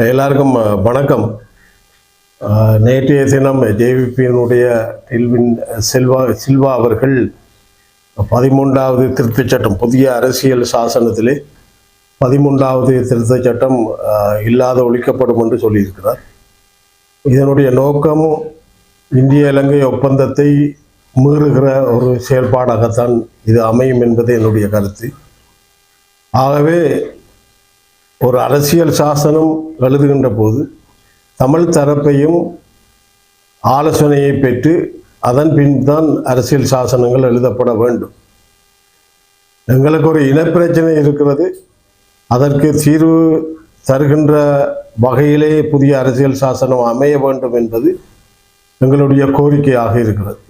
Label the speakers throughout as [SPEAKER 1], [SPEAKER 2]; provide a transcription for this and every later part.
[SPEAKER 1] எல்லாருக்கும் வணக்கம். நேற்றைய தினம் ஜேவிபியினுடைய டில்வின் செல்வா சில்வா அவர்கள் பதிமூன்றாவது திருத்தச் சட்டம் புதிய அரசியல் சாசனத்திலே பதிமூன்றாவது திருத்தச் சட்டம் இல்லாத ஒழிக்கப்படும் என்று சொல்லியிருக்கிறார். இதனுடைய நோக்கம் இந்திய இலங்கை ஒப்பந்தத்தை மீறுகிற ஒரு செயல்பாடாகத்தான் இது அமையும் என்பது என்னுடைய கருத்து. ஆகவே ஒரு அரசியல் சாசனம் எழுதுகின்ற போது தமிழ் தரப்பையும் ஆலோசனையை பெற்று அதன் பின் தான் அரசியல் சாசனங்கள் எழுதப்பட வேண்டும். எங்களுக்கு ஒரு இனப்பிரச்சனை இருக்கிறது. அதற்கு தீர்வு தருகின்ற வகையிலே புதிய அரசியல் சாசனம் அமைய வேண்டும் என்பது எங்களுடைய கோரிக்கையாக இருக்கிறது.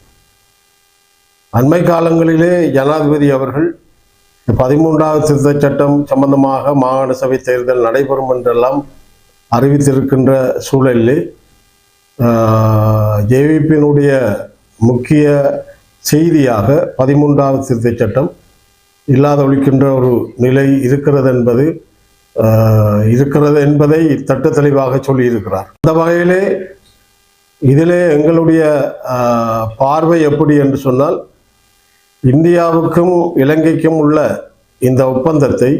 [SPEAKER 1] அண்மை காலங்களிலே ஜனாதிபதி அவர்கள் பதிமூன்றாவது திருத்தச் சட்டம் சம்பந்தமாக மாகாண சபை தேர்தல் நடைபெறும் என்றெல்லாம் அறிவித்திருக்கின்ற சூழலில் ஜேவிபியினுடைய முக்கிய செய்தியாக பதிமூன்றாவது திருத்தச் சட்டம் இல்லாத ஒழிக்கின்ற ஒரு நிலை இருக்கிறது என்பது இருக்கிறது என்பதை தட்டு தெளிவாக சொல்லியிருக்கிறார். அந்த வகையிலே இதிலே எங்களுடைய பார்வை எப்படி என்று சொன்னால் இந்தியாவுக்கும் இலங்கைக்கும் உள்ள இந்த ஒப்பந்தத்தை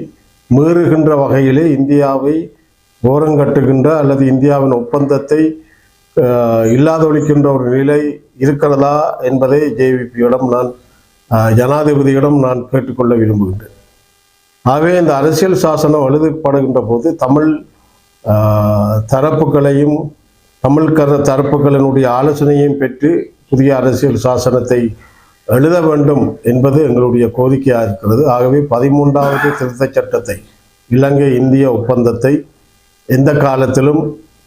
[SPEAKER 1] மீறுகின்ற வகையிலே இந்தியாவை ஓரங்கட்டுகின்ற அல்லது இந்தியாவின் ஒப்பந்தத்தை இல்லாதொழிக்கின்ற ஒரு நிலை இருக்கிறதா என்பதை ஜேவிபியிடம் நான் ஜனாதிபதியிடம் நான் கேட்டுக்கொள்ள விரும்புகின்றேன். ஆகவே இந்த அரசியல் சாசனம் எழுதப்படுகின்ற போது தமிழ் தரப்புகளையும் தமிழ் கர தரப்புகளினுடைய ஆலோசனையும் பெற்று புதிய அரசியல் சாசனத்தை எழுத வேண்டும் என்பது எங்களுடைய கோரிக்கையாக இருக்கிறது. ஆகவே பதிமூன்றாவது திருத்தச் சட்டத்தை இலங்கை இந்திய ஒப்பந்தத்தை எந்த காலத்திலும்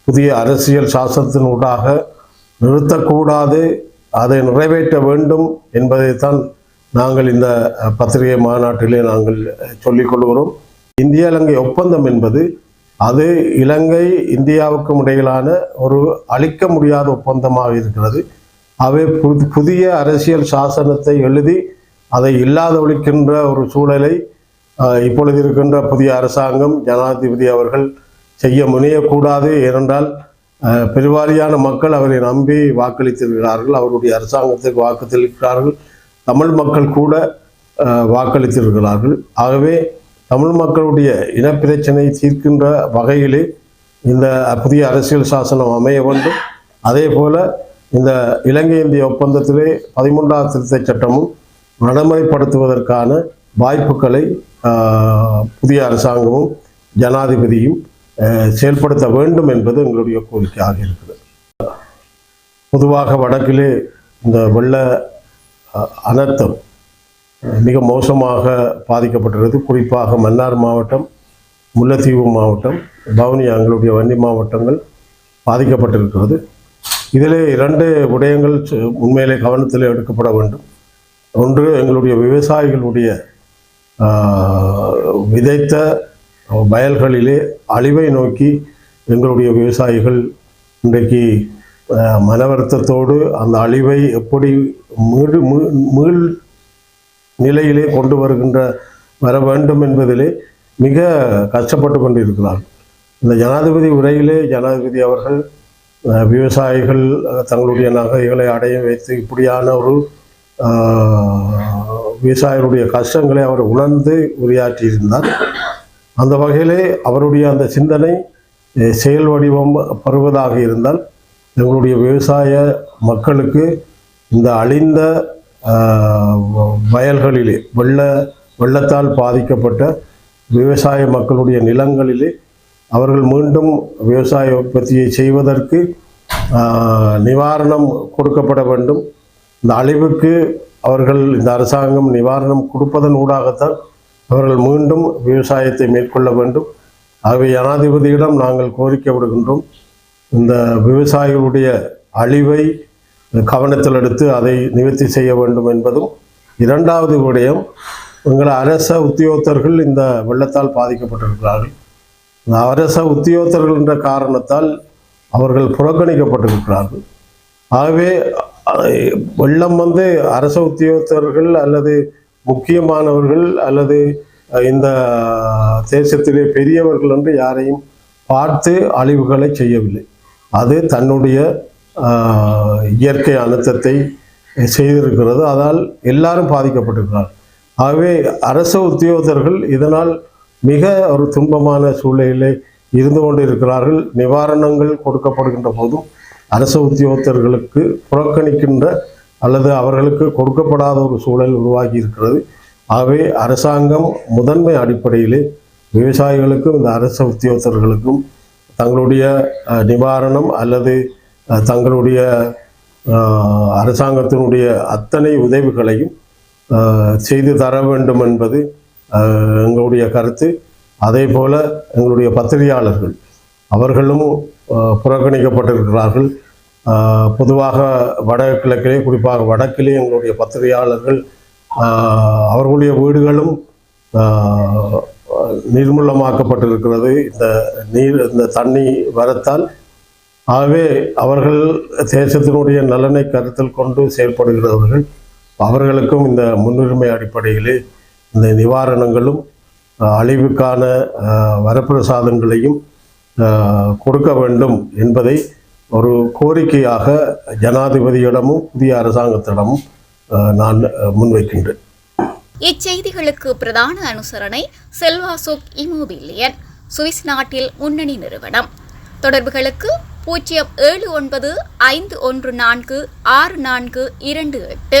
[SPEAKER 1] புதிய அரசியல் சாசனத்தினூடாக நிறுத்தக்கூடாது. அதை நிறைவேற்ற வேண்டும் என்பதைத்தான் நாங்கள் இந்த பத்திரிகை மாநாட்டிலே நாங்கள் சொல்லிக்கொள்கிறோம் சொல்லிக் கொள்கிறோம். இந்திய இலங்கை ஒப்பந்தம் என்பது அது இலங்கை இந்தியாவுக்கும் இடையிலான ஒரு அழிக்க முடியாத ஒப்பந்தமாக இருக்கிறது. அவை புது புதிய அரசியல் சாசனத்தை எழுதி அதை இல்லாத ஒழிக்கின்ற ஒரு சூழலை இப்பொழுது இருக்கின்ற புதிய அரசாங்கம் ஜனாதிபதி அவர்கள் செய்ய முனையக்கூடாது ஏனென்றால் பெருவாரியான மக்கள் அவரை நம்பி வாக்களித்திருக்கிறார்கள் அவருடைய அரசாங்கத்துக்கு வாக்களித்திருக்கிறார்கள் தமிழ் மக்கள் கூட வாக்களித்திருக்கிறார்கள். ஆகவே தமிழ் மக்களுடைய இனப்பிரச்சனை தீர்க்கின்ற வகையிலே இந்த புதிய அரசியல் சாசனம் அமைய வேண்டும். அதே போல இந்த இலங்கை இந்திய ஒப்பந்தத்திலே பதிமூன்றாவது திருத்த சட்டமும் நடைமுறைப்படுத்துவதற்கான வாய்ப்புகளை புதிய அரசாங்கமும் ஜனாதிபதியும் செயல்படுத்த வேண்டும் என்பது எங்களுடைய கோரிக்கையாக இருக்கிறது. பொதுவாக வடக்கிலே இந்த வெள்ள அனர்த்தம் மிக மோசமாக பாதிக்கப்பட்டுள்ளது குறிப்பாக மன்னார் மாவட்டம் முல்லைத்தீவு மாவட்டம் பவுனி எங்களுடைய வன்னி மாவட்டங்கள் பாதிக்கப்பட்டிருக்கிறது. இதிலே இரண்டு விடயங்கள் சு- உண்மையிலே கவனத்தில் எடுக்கப்பட வேண்டும். ஒன்று எங்களுடைய விவசாயிகளுடைய விதைத்த வயல்களிலே அழிவை நோக்கி எங்களுடைய விவசாயிகள் இன்றைக்கு மன வருத்தத்தோடு அந்த அழிவை எப்படி மீடு மீ- மீள் நிலையிலே கொண்டு வருகின்ற வர வேண்டும் என்பதிலே மிக கஷ்டப்பட்டு கொண்டிருக்கிறார் இந்த ஜனாதிபதி உரையிலே ஜனாதிபதி அவர்கள் விவசாயிகள் தங்களுடைய நகைகளை அடைய வைத்து இப்படியான ஒரு விவசாயிகளுடைய கஷ்டங்களை அவர் உணர்ந்து உரையாற்றியிருந்தார். அந்த வகையிலே அவருடைய அந்த சிந்தனை செயல் வடிவம் பெறுவதாக இருந்தால் எங்களுடைய விவசாய மக்களுக்கு இந்த அழிந்த வ- வயல்களிலே வெள்ள வெள்ளத்தால் பாதிக்கப்பட்ட விவசாய மக்களுடைய நிலங்களிலே அவர்கள் மீண்டும் விவசாய உற்பத்தியை செய்வதற்கு நிவாரணம் கொடுக்கப்பட வேண்டும். இந்த அழிவுக்கு அவர்கள் இந்த அரசாங்கம் நிவாரணம் கொடுப்பதன் ஊடாகத்தான் அவர்கள் மீண்டும் விவசாயத்தை மேற்கொள்ள வேண்டும். ஆகவே ஜனாதிபதியிடம் நாங்கள் கோரிக்கை விடுகின்றோம். இந்த விவசாயிகளுடைய அழிவை கவனத்தில் எடுத்து அதை நிவர்த்தி செய்ய வேண்டும் என்பதும் இரண்டாவது விடயம் எங்கள் அரச உத்தியோகத்தர்கள் இந்த வெள்ளத்தால் பாதிக்கப்பட்டிருக்கிறார்கள். அரச உத்தியோகத்தர்கள் என்ற காரணத்தால் அவர்கள் புறக்கணிக்கப்பட்டிருக்கிறார்கள். ஆகவே வெள்ளம் வந்து அரச உத்தியோகத்தர்கள் அல்லது முக்கியமானவர்கள் அல்லது இந்த தேசத்திலே பெரியவர்கள் என்று யாரையும் பார்த்து அழிவுகளை செய்யவில்லை. அது தன்னுடைய இயற்கை அழுத்தத்தை செய்திருக்கிறது. அதால் எல்லாரும் பாதிக்கப்பட்டிருக்கிறார் ஆகவே அரச உத்தியோகத்தர்கள் இதனால் மிக ஒரு துன்பமான சூழ்நிலையிலே இருந்து கொண்டிருக்கிறார்கள். நிவாரணங்கள் கொடுக்கப்படுகின்ற போதும் அரச உத்தியோகத்தர்களுக்கு புறக்கணிக்கின்ற அல்லது அவர்களுக்கு கொடுக்கப்படாத ஒரு சூழல் உருவாகி இருக்கிறது. ஆகவே அரசாங்கம் முதன்மை அடிப்படையிலே விவசாயிகளுக்கும் இந்த அரச உத்தியோகத்தர்களுக்கும் தங்களுடைய நிவாரணம் அல்லது தங்களுடைய அரசாங்கத்தினுடைய அத்தனை உதவிகளையும் செய்து தர வேண்டும் என்பது எங்களுடைய கருத்து. அதே போல எங்களுடைய பத்திரிகையாளர்கள் அவர்களும் புறக்கணிக்கப்பட்டிருக்கிறார்கள். பொதுவாக வடகிழக்கிலே குறிப்பாக வடக்கிலே எங்களுடைய பத்திரிகையாளர்கள் அவர்களுடைய வீடுகளும் நீர்மூலமாக்கப்பட்டிருக்கிறது நிர்மூலமாக்கப்பட்டிருக்கிறது. இந்த நீர் இந்த தண்ணி வரத்தால். ஆகவே அவர்கள் தேசத்தினுடைய நலனை கருத்தில் கொண்டு செயல்படுகிறவர்கள் அவர்களுக்கும் இந்த முன்னுரிமை அடிப்படையிலே இந்த நிவாரணங்களும் அழிவுக்கான வரப்பிரசாதங்களையும் கொடுக்க வேண்டும் என்பதை ஒரு கோரிக்கையாக ஜனாதிபதியிடமும் புதிய அரசாங்கத்திடமும் நான் முன்வைக்கின்றேன்.
[SPEAKER 2] இச்செய்திகளுக்கு பிரதான அனுசரணை செல்வாசோக் இமோபிலியன் சுவிஸ் நாட்டில் முன்னணி நிறுவனம். தொடர்புகளுக்கு பூஜ்ஜியம் ஏழு ஒன்பது ஐந்து ஒன்று நான்கு ஆறு நான்கு இரண்டு எட்டு.